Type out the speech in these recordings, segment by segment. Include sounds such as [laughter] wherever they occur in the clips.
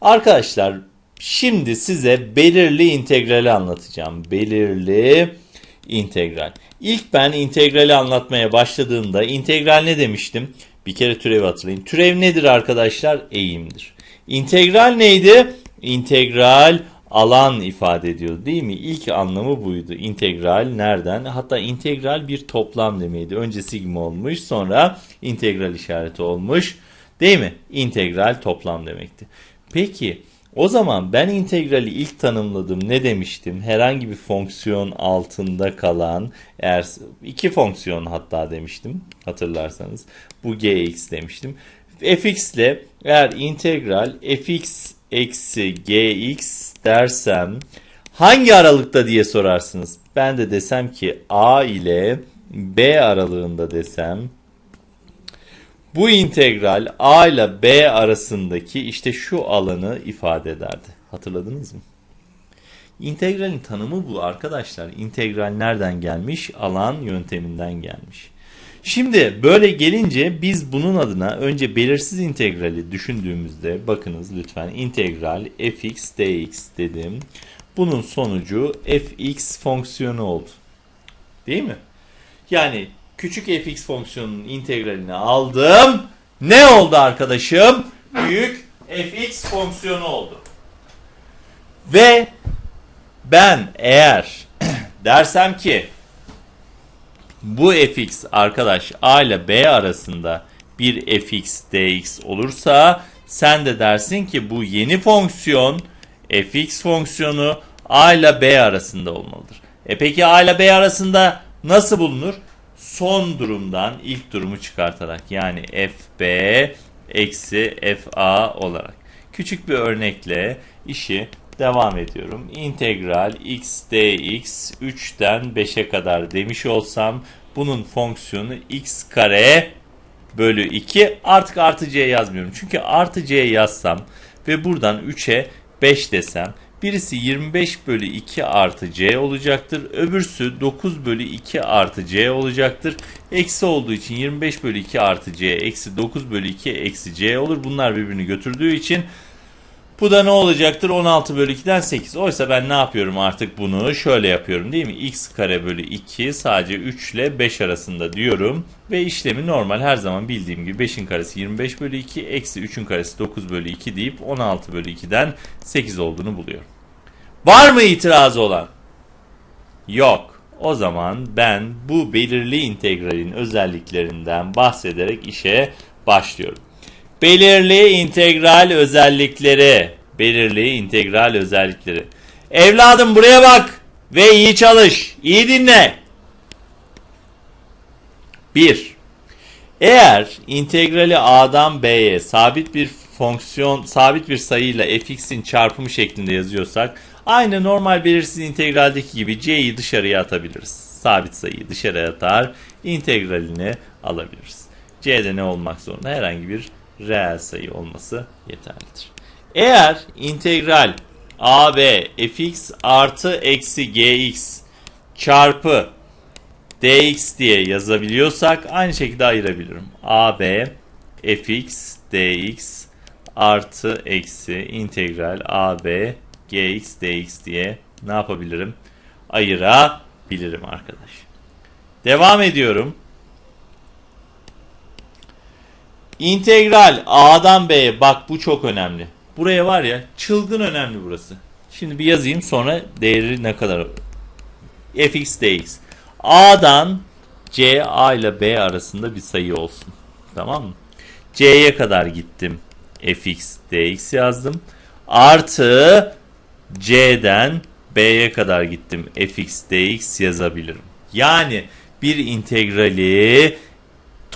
Arkadaşlar şimdi size belirli integrali anlatacağım. Belirli integral. İlk ben integrali anlatmaya başladığımda integral ne demiştim? Bir kere türev hatırlayın. Türev nedir arkadaşlar? Eğimdir. İntegral neydi? İntegral alan ifade ediyor değil mi? İlk anlamı buydu. İntegral nereden? Hatta integral bir toplam demeydi. Önce sigma olmuş sonra integral işareti olmuş. Değil mi? İntegral toplam demekti. Peki o zaman ben integrali ilk tanımladım ne demiştim? Herhangi bir fonksiyon altında kalan eğer iki fonksiyon hatta demiştim hatırlarsanız bu gx demiştim. fx ile eğer integral fx eksi gx dersem hangi aralıkta diye sorarsınız. Ben de desem ki a ile b aralığında desem bu integral a ile b arasındaki işte şu alanı ifade ederdi. Hatırladınız mı? İntegralin tanımı bu arkadaşlar. İntegral nereden gelmiş? Alan yönteminden gelmiş. Şimdi böyle gelince biz bunun adına önce belirsiz integrali düşündüğümüzde bakınız lütfen integral fx dx dedim. Bunun sonucu fx fonksiyonu oldu. Değil mi? Yani küçük fx fonksiyonunun integralini aldım. Ne oldu arkadaşım? Büyük fx fonksiyonu oldu. Ve ben eğer [clears throat] dersem ki bu fx arkadaş a ile b arasında bir fx dx olursa sen de dersin ki bu yeni fonksiyon fx fonksiyonu a ile b arasında olmalıdır. E peki a ile b arasında nasıl bulunur? Son durumdan ilk durumu çıkartarak yani fb eksi fa olarak. Küçük bir örnekle işi devam ediyorum. İntegral x dx 3'ten 5'e kadar demiş olsam bunun fonksiyonu x kare bölü 2 artık artı c yazmıyorum. Çünkü artı c yazsam ve buradan 3'e 5 desem birisi 25 bölü 2 artı c olacaktır. Öbürsü 9 bölü 2 artı c olacaktır. Eksi olduğu için 25 bölü 2 artı c eksi 9 bölü 2 eksi c olur. Bunlar birbirini götürdüğü için bu da ne olacaktır? 16 bölü 2'den 8. Oysa ben ne yapıyorum artık bunu? Şöyle yapıyorum değil mi? x kare bölü 2 sadece 3 ile 5 arasında diyorum. Ve işlemi normal her zaman bildiğim gibi 5'in karesi 25 bölü 2 eksi 3'ün karesi 9 bölü 2 deyip 16 bölü 2'den 8 olduğunu buluyorum. Var mı itirazı olan? Yok. O zaman ben bu belirli integralin özelliklerinden bahsederek işe başlıyorum. Belirli integral özellikleri. Belirli integral özellikleri. Evladım buraya bak ve iyi çalış. İyi dinle. 1. Eğer integrali a'dan b'ye sabit bir fonksiyon, sabit bir sayıyla fx'in çarpımı şeklinde yazıyorsak aynı normal belirsiz integraldeki gibi c'yi dışarıya atabiliriz. Sabit sayıyı dışarıya atar, integralini alabiliriz. c'de ne olmak zorunda? Herhangi bir reel sayı olması yeterlidir. Eğer integral ab fx artı eksi gx çarpı dx diye yazabiliyorsak aynı şekilde ayırabilirim. ab fx dx artı eksi integral ab gx dx diye ne yapabilirim? Ayırabilirim arkadaş. Devam ediyorum. İntegral A'dan B'ye bak bu çok önemli. Buraya var ya çılgın önemli burası. Şimdi bir yazayım sonra değeri ne kadar fx dx. A'dan C A ile B arasında bir sayı olsun. Tamam mı? C'ye kadar gittim. fx dx yazdım. Artı C'den B'ye kadar gittim. fx dx yazabilirim. Yani bir integrali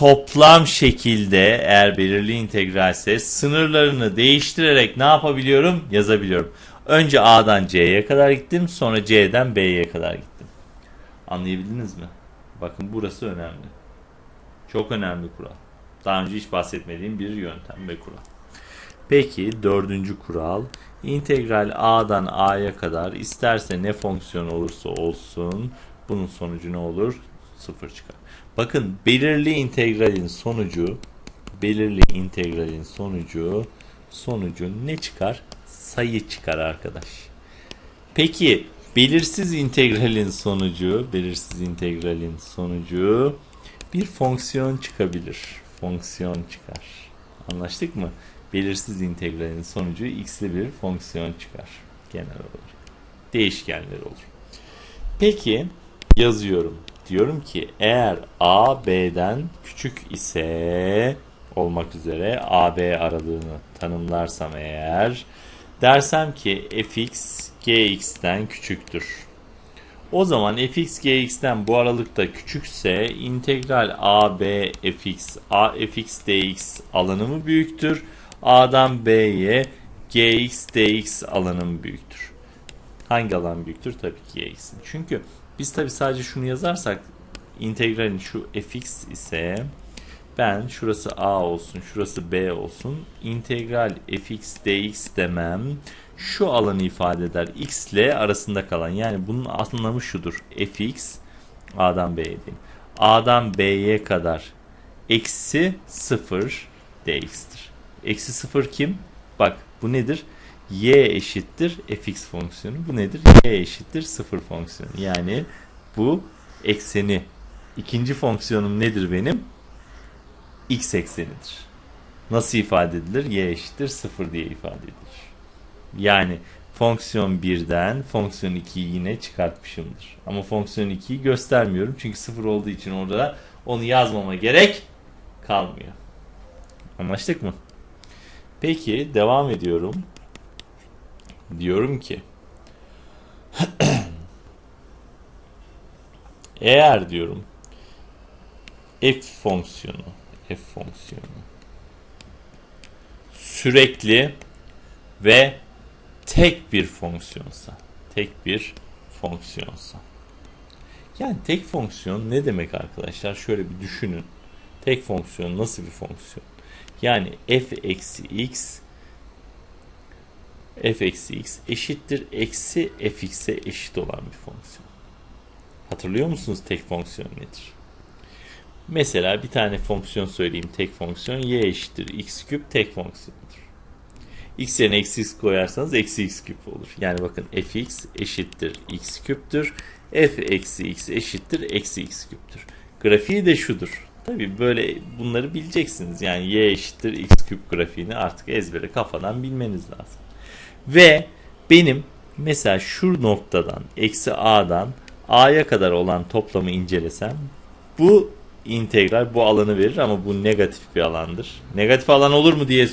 toplam şekilde eğer belirli integralse sınırlarını değiştirerek ne yapabiliyorum? Yazabiliyorum. Önce A'dan C'ye kadar gittim. Sonra C'den B'ye kadar gittim. Anlayabildiniz mi? Bakın burası önemli. Çok önemli kural. Daha önce hiç bahsetmediğim bir yöntem ve kural. Peki dördüncü kural. İntegral A'dan A'ya kadar isterse ne fonksiyon olursa olsun bunun sonucu ne olur? Sıfır çıkar. Bakın belirli integralin sonucu belirli integralin sonucu sonucu ne çıkar? Sayı çıkar arkadaş. Peki belirsiz integralin sonucu, belirsiz integralin sonucu bir fonksiyon çıkabilir. Fonksiyon çıkar. Anlaştık mı? Belirsiz integralin sonucu x'li bir fonksiyon çıkar. Genel olarak. Değişkenler olur. Peki yazıyorum. Diyorum ki eğer a b'den küçük ise olmak üzere a b aralığını tanımlarsam eğer dersem ki fx gx'ten küçüktür. O zaman fx gx'ten bu aralıkta küçükse integral a b fx a fx dx alanımı büyüktür. a'dan b'ye gx dx alanım büyüktür. Hangi alan büyüktür? Tabii ki gx'in. Çünkü biz tabii sadece şunu yazarsak integralin şu fx ise ben şurası a olsun, şurası b olsun. İntegral fx dx demem şu alanı ifade eder. x ile arasında kalan. Yani bunun anlamı şudur. fx a'dan b'ye diyeyim. a'dan b'ye kadar eksi 0 dx'tir. Eksi 0 kim? Bak bu nedir? Y eşittir fx fonksiyonu. Bu nedir? y eşittir 0 fonksiyonu. Yani bu ekseni. İkinci fonksiyonum nedir benim? x eksenidir. Nasıl ifade edilir? y eşittir 0 diye ifade edilir. Yani fonksiyon 1'den fonksiyon 2'yi yine çıkartmışımdır. Ama fonksiyon 2'yi göstermiyorum. Çünkü 0 olduğu için orada onu yazmama gerek kalmıyor. Anlaştık mı? Peki devam ediyorum. Diyorum ki eğer diyorum f fonksiyonu f fonksiyonu sürekli ve tek bir fonksiyonsa tek bir fonksiyonsa. Yani tek fonksiyon ne demek arkadaşlar? Şöyle bir düşünün. Tek fonksiyon nasıl bir fonksiyon? Yani f eksi x f eksi x eşittir eksi fx'e eşit olan bir fonksiyon hatırlıyor musunuz tek fonksiyon nedir mesela bir tane fonksiyon söyleyeyim tek fonksiyon y eşittir x küp tek fonksiyondur x yerine eksi x koyarsanız eksi x küp olur. Yani bakın fx eşittir x küptür. f eksi x eşittir eksi x küptür. Grafiği de şudur. Tabi böyle bunları bileceksiniz. Yani y eşittir x küp grafiğini artık ezbere kafadan bilmeniz lazım. Ve benim mesela şu noktadan eksi a'dan a'ya kadar olan toplamı incelesem bu integral bu alanı verir ama bu negatif bir alandır. Negatif alan olur mu diye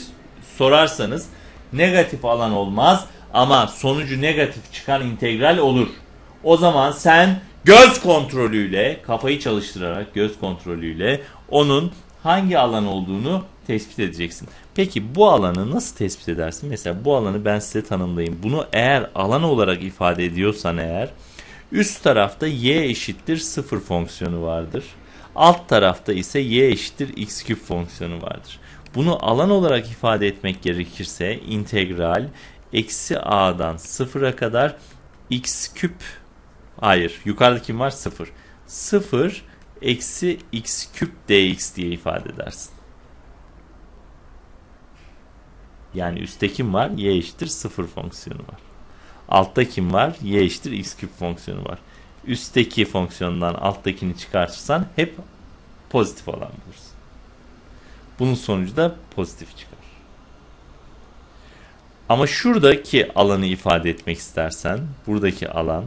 sorarsanız negatif alan olmaz ama sonucu negatif çıkan integral olur. O zaman sen göz kontrolüyle kafayı çalıştırarak göz kontrolüyle onun hangi alan olduğunu tespit edeceksin. Peki bu alanı nasıl tespit edersin? Mesela bu alanı ben size tanımlayayım. Bunu eğer alan olarak ifade ediyorsan eğer üst tarafta y eşittir 0 fonksiyonu vardır. Alt tarafta ise y eşittir x küp fonksiyonu vardır. Bunu alan olarak ifade etmek gerekirse integral eksi a'dan sıfıra kadar x küp hayır yukarıda kim var? Sıfır. Sıfır eksi x küp dx diye ifade edersin. Yani üstte kim var? y eşittir sıfır fonksiyonu var. Altta kim var? y eşittir x küp fonksiyonu var. Üstteki fonksiyondan alttakini çıkartırsan hep pozitif olan bulursun. Bunun sonucu da pozitif çıkar. Ama şuradaki alanı ifade etmek istersen, buradaki alan,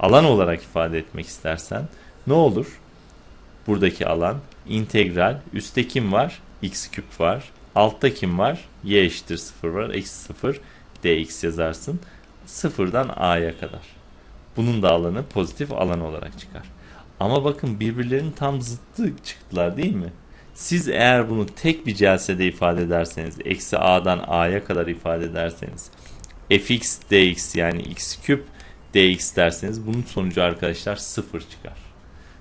alan olarak ifade etmek istersen ne olur? Buradaki alan integral, üstte kim var? x küp var. Altta kim var? y eşittir 0 var. Eksi 0 dx yazarsın. Sıfırdan a'ya kadar. Bunun da alanı pozitif alan olarak çıkar. Ama bakın birbirlerinin tam zıttı çıktılar değil mi? Siz eğer bunu tek bir celsede ifade ederseniz, eksi a'dan a'ya kadar ifade ederseniz, fx dx yani x küp dx derseniz bunun sonucu arkadaşlar sıfır çıkar.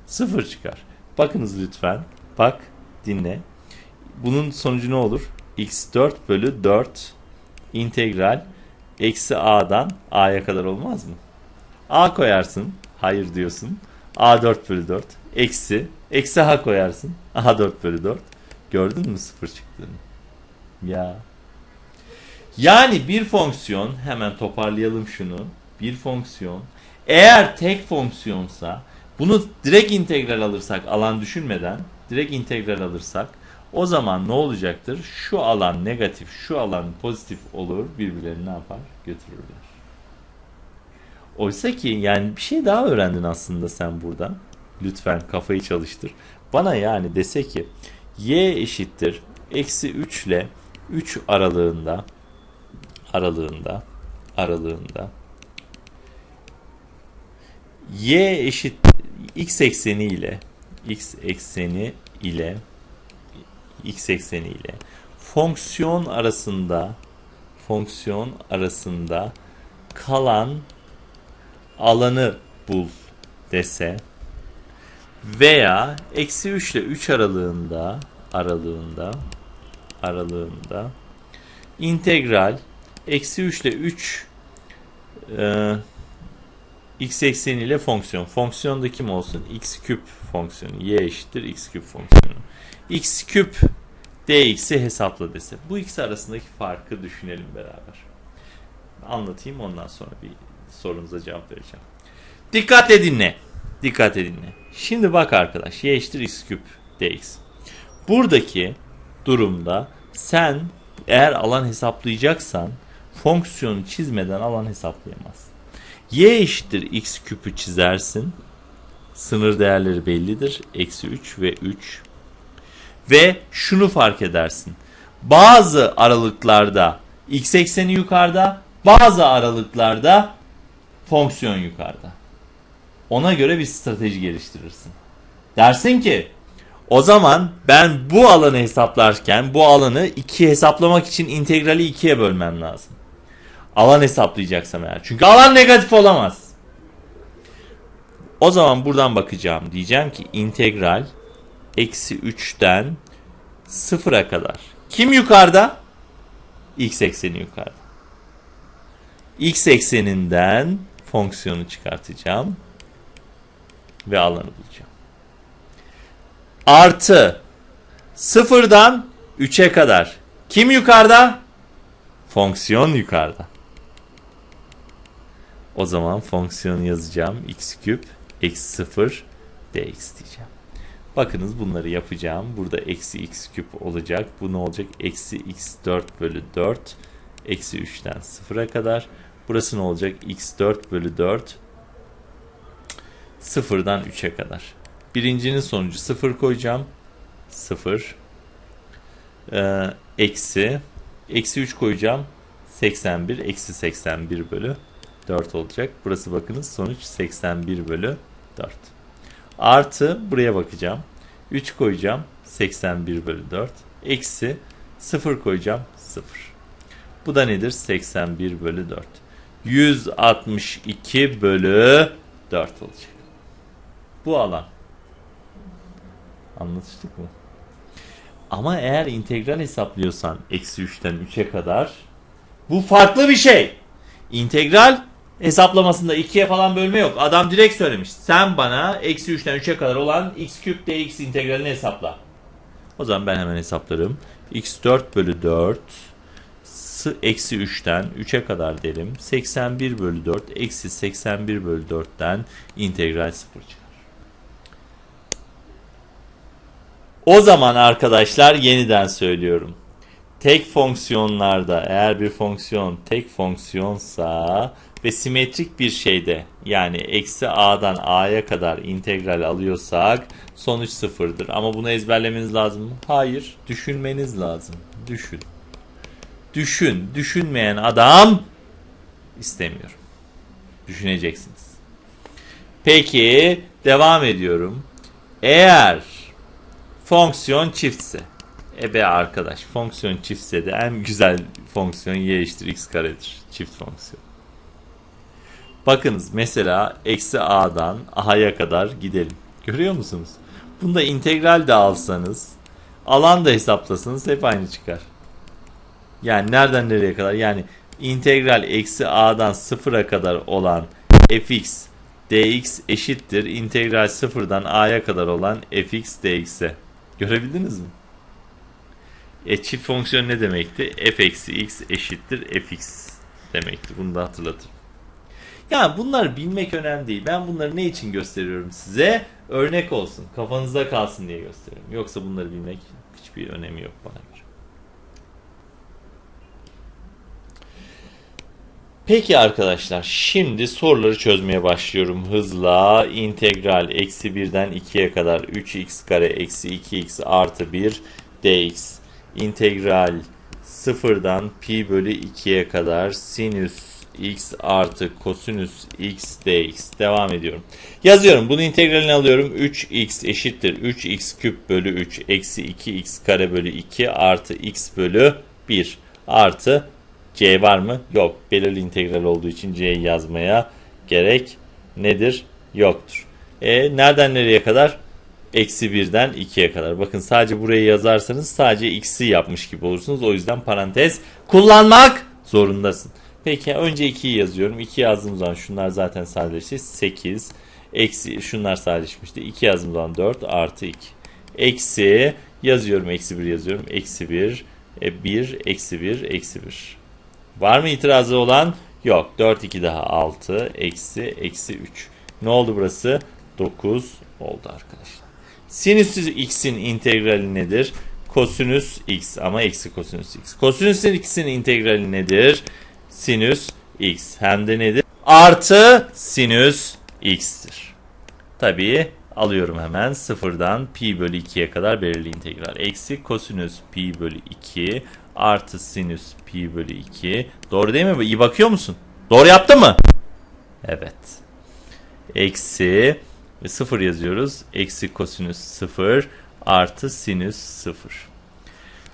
Sıfır çıkar. Bakınız lütfen. Bak, dinle. Bunun sonucu ne olur? x4 bölü 4 integral eksi a'dan a'ya kadar olmaz mı? a koyarsın. Hayır diyorsun. a4 bölü 4 eksi eksi h koyarsın. Aha 4 bölü 4. Gördün mü sıfır çıktığını? Ya. Yani bir fonksiyon hemen toparlayalım şunu. Bir fonksiyon eğer tek fonksiyonsa bunu direkt integral alırsak alan düşünmeden direkt integral alırsak o zaman ne olacaktır? Şu alan negatif, şu alan pozitif olur. Birbirlerini ne yapar? Götürürler. Oysa ki yani bir şey daha öğrendin aslında sen burada. Lütfen kafayı çalıştır. Bana yani dese ki y eşittir eksi 3 ile 3 aralığında aralığında aralığında y eşit x ekseni ile x ekseni ile x ekseni ile. Fonksiyon arasında fonksiyon arasında kalan alanı bul dese veya eksi 3 ile 3 aralığında aralığında aralığında integral eksi 3 ile 3 e, x ekseni ile fonksiyon. Fonksiyon da kim olsun? x küp fonksiyonu. y eşittir x küp fonksiyonu. x küp dx'i hesapla dese. Bu ikisi arasındaki farkı düşünelim beraber. Anlatayım ondan sonra bir sorunuza cevap vereceğim. Dikkatle dinle. Dikkatle dinle. Şimdi bak arkadaş y eşittir x küp dx. Buradaki durumda sen eğer alan hesaplayacaksan fonksiyonu çizmeden alan hesaplayamazsın. Y eşittir x küpü çizersin. Sınır değerleri bellidir. Eksi 3 ve 3. Ve şunu fark edersin. Bazı aralıklarda x ekseni yukarıda, bazı aralıklarda fonksiyon yukarıda. Ona göre bir strateji geliştirirsin. Dersin ki o zaman ben bu alanı hesaplarken bu alanı 2 hesaplamak için integrali 2'ye bölmem lazım. Alan hesaplayacaksam eğer. Çünkü alan negatif olamaz. O zaman buradan bakacağım. Diyeceğim ki integral eksi 3'ten 0'a kadar. Kim yukarıda? X ekseni yukarıda. X ekseninden fonksiyonu çıkartacağım. Ve alanı bulacağım. Artı sıfırdan 3'e kadar. Kim yukarıda? Fonksiyon yukarıda. O zaman fonksiyonu yazacağım. x küp eksi 0 dx diyeceğim. Bakınız bunları yapacağım. Burada eksi x küp olacak. Bu ne olacak? Eksi x 4 bölü 4. Eksi 3'ten 0'a kadar. Burası ne olacak? x 4 bölü 4. 0'dan 3'e kadar. Birincinin sonucu 0 koyacağım. 0. Ee, eksi. Eksi 3 koyacağım. 81. Eksi 81 bölü 4 olacak. Burası bakınız sonuç 81 bölü 4. Artı buraya bakacağım. 3 koyacağım. 81 bölü 4. Eksi 0 koyacağım. 0. Bu da nedir? 81 bölü 4. 162 bölü 4 olacak. Bu alan. Anlatıştık mı? Ama eğer integral hesaplıyorsan eksi 3'ten 3'e kadar bu farklı bir şey. İntegral hesaplamasında 2'ye falan bölme yok. Adam direkt söylemiş. Sen bana eksi 3'ten 3'e kadar olan x küp dx integralini hesapla. O zaman ben hemen hesaplarım. x 4 bölü 4 eksi 3'ten 3'e kadar derim. 81 bölü 4 eksi 81 bölü 4'ten integral 0 çıkar. O zaman arkadaşlar yeniden söylüyorum. Tek fonksiyonlarda eğer bir fonksiyon tek fonksiyonsa ve simetrik bir şeyde yani eksi a'dan a'ya kadar integral alıyorsak sonuç sıfırdır. Ama bunu ezberlemeniz lazım mı? Hayır. Düşünmeniz lazım. Düşün. Düşün. Düşünmeyen adam istemiyorum. Düşüneceksiniz. Peki devam ediyorum. Eğer fonksiyon çiftse e be arkadaş fonksiyon çiftse de en güzel fonksiyon y eşittir x karedir. Çift fonksiyon. Bakınız mesela eksi a'dan a'ya kadar gidelim. Görüyor musunuz? Bunda integral de alsanız alan da hesaplasanız hep aynı çıkar. Yani nereden nereye kadar? Yani integral eksi a'dan sıfıra kadar olan fx dx eşittir. integral sıfırdan a'ya kadar olan fx dx'e. Görebildiniz mi? E çift fonksiyon ne demekti? f eksi x eşittir fx demekti. Bunu da hatırlatın. Ya bunlar bilmek önemli değil. Ben bunları ne için gösteriyorum size? Örnek olsun. Kafanızda kalsın diye gösteriyorum. Yoksa bunları bilmek hiçbir önemi yok bana göre. Peki arkadaşlar şimdi soruları çözmeye başlıyorum hızla. İntegral eksi 1'den 2'ye kadar 3x kare eksi 2x artı 1 dx. İntegral 0'dan pi bölü 2'ye kadar sinüs x artı kosinüs x dx. Devam ediyorum. Yazıyorum. Bunu integralini alıyorum. 3x eşittir. 3x küp bölü 3 eksi 2x kare bölü 2 artı x bölü 1 artı c var mı? Yok. Belirli integral olduğu için c'yi yazmaya gerek nedir? Yoktur. E, nereden nereye kadar? Eksi 1'den 2'ye kadar. Bakın sadece burayı yazarsanız sadece x'i yapmış gibi olursunuz. O yüzden parantez kullanmak zorundasın. Peki önce 2'yi yazıyorum. 2 yazdığım zaman şunlar zaten sadeleşti. 8 eksi şunlar sadeleşmişti. 2 yazdığım zaman 4 artı 2. Eksi yazıyorum. Eksi 1 yazıyorum. Eksi 1 e, 1 eksi 1 eksi 1. Var mı itirazı olan? Yok. 4 2 daha 6 eksi eksi 3. Ne oldu burası? 9 oldu arkadaşlar. Sinüs x'in integrali nedir? Kosinüs x ama eksi kosinüs x. Kosinüs x'in integrali nedir? Sinüs x. Hem de nedir? Artı sinüs x'tir. Tabii alıyorum hemen sıfırdan pi bölü 2'ye kadar belirli integral. Eksi kosinüs pi bölü 2 artı sinüs pi bölü 2. Doğru değil mi? İyi bakıyor musun? Doğru yaptın mı? Evet. Eksi ve 0 yazıyoruz. Eksi kosinüs 0 artı sinüs 0.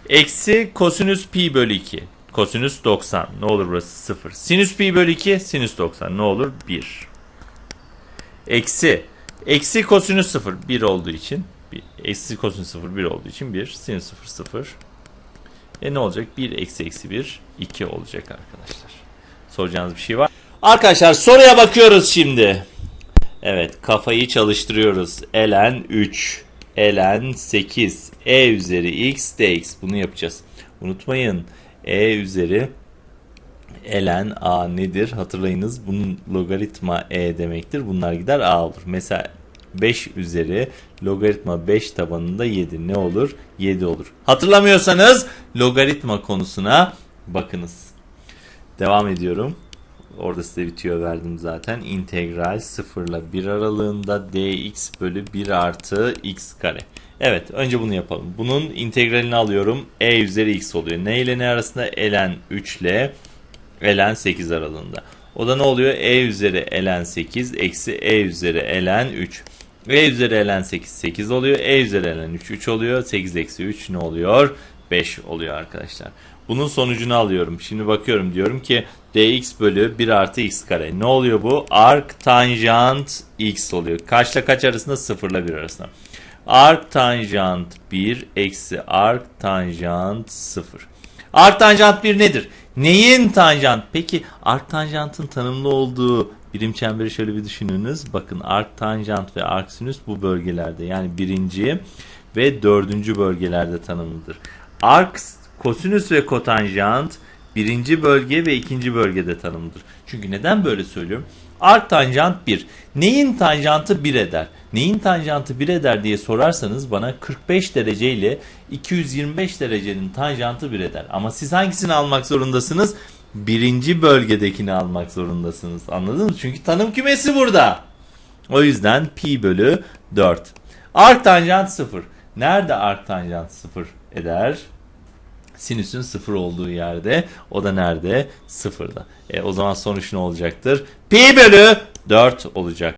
Eksi kosinüs pi bölü 2. Kosinüs 90. Ne olur burası 0. Sinüs pi bölü 2. Sinüs 90. Ne olur? 1. Eksi. Eksi kosinüs 0. 1 olduğu için. 1. Eksi kosinüs 0. 1 olduğu için 1. Sinüs 0 0. E ne olacak? 1 eksi eksi 1. 2 olacak arkadaşlar. Soracağınız bir şey var. Arkadaşlar soruya bakıyoruz şimdi. Evet kafayı çalıştırıyoruz. Elen 3. Elen 8. E üzeri x dx. Bunu yapacağız. Unutmayın. E üzeri elen a nedir? Hatırlayınız bunun logaritma e demektir. Bunlar gider a olur. Mesela 5 üzeri logaritma 5 tabanında 7 ne olur? 7 olur. Hatırlamıyorsanız logaritma konusuna bakınız. Devam ediyorum. Orada size bitiyor verdim zaten. İntegral 0 ile 1 aralığında dx bölü 1 artı x kare. Evet önce bunu yapalım. Bunun integralini alıyorum. e üzeri x oluyor. Ne ile ne arasında? ln 3 ile ln 8 aralığında. O da ne oluyor? e üzeri ln 8 eksi e üzeri ln 3. e üzeri ln 8 8 oluyor. e üzeri ln 3 3 oluyor. 8 eksi 3 ne oluyor? 5 oluyor arkadaşlar. Bunun sonucunu alıyorum. Şimdi bakıyorum diyorum ki dx bölü 1 artı x kare. Ne oluyor bu? Arc tanjant x oluyor. Kaçla kaç arasında? 0 ile 1 arasında. Arc tanjant 1 eksi arc tanjant 0. Arc tanjant 1 nedir? Neyin tanjant? Peki arc tanjantın tanımlı olduğu birim çemberi şöyle bir düşününüz. Bakın arc tanjant ve arc sinüs bu bölgelerde yani birinci ve dördüncü bölgelerde tanımlıdır. Arc kosinüs ve kotanjant birinci bölge ve ikinci bölgede tanımlıdır. Çünkü neden böyle söylüyorum? Arc tanjant 1. Neyin tanjantı 1 eder? Neyin tanjantı 1 eder diye sorarsanız bana 45 derece ile 225 derecenin tanjantı 1 eder. Ama siz hangisini almak zorundasınız? Birinci bölgedekini almak zorundasınız. Anladınız mı? Çünkü tanım kümesi burada. O yüzden pi bölü 4. Arc tanjant 0. Nerede arc tanjant 0 eder? Sinüsün 0 olduğu yerde. O da nerede? 0'da. E, o zaman sonuç ne olacaktır? Pi bölü 4 olacak.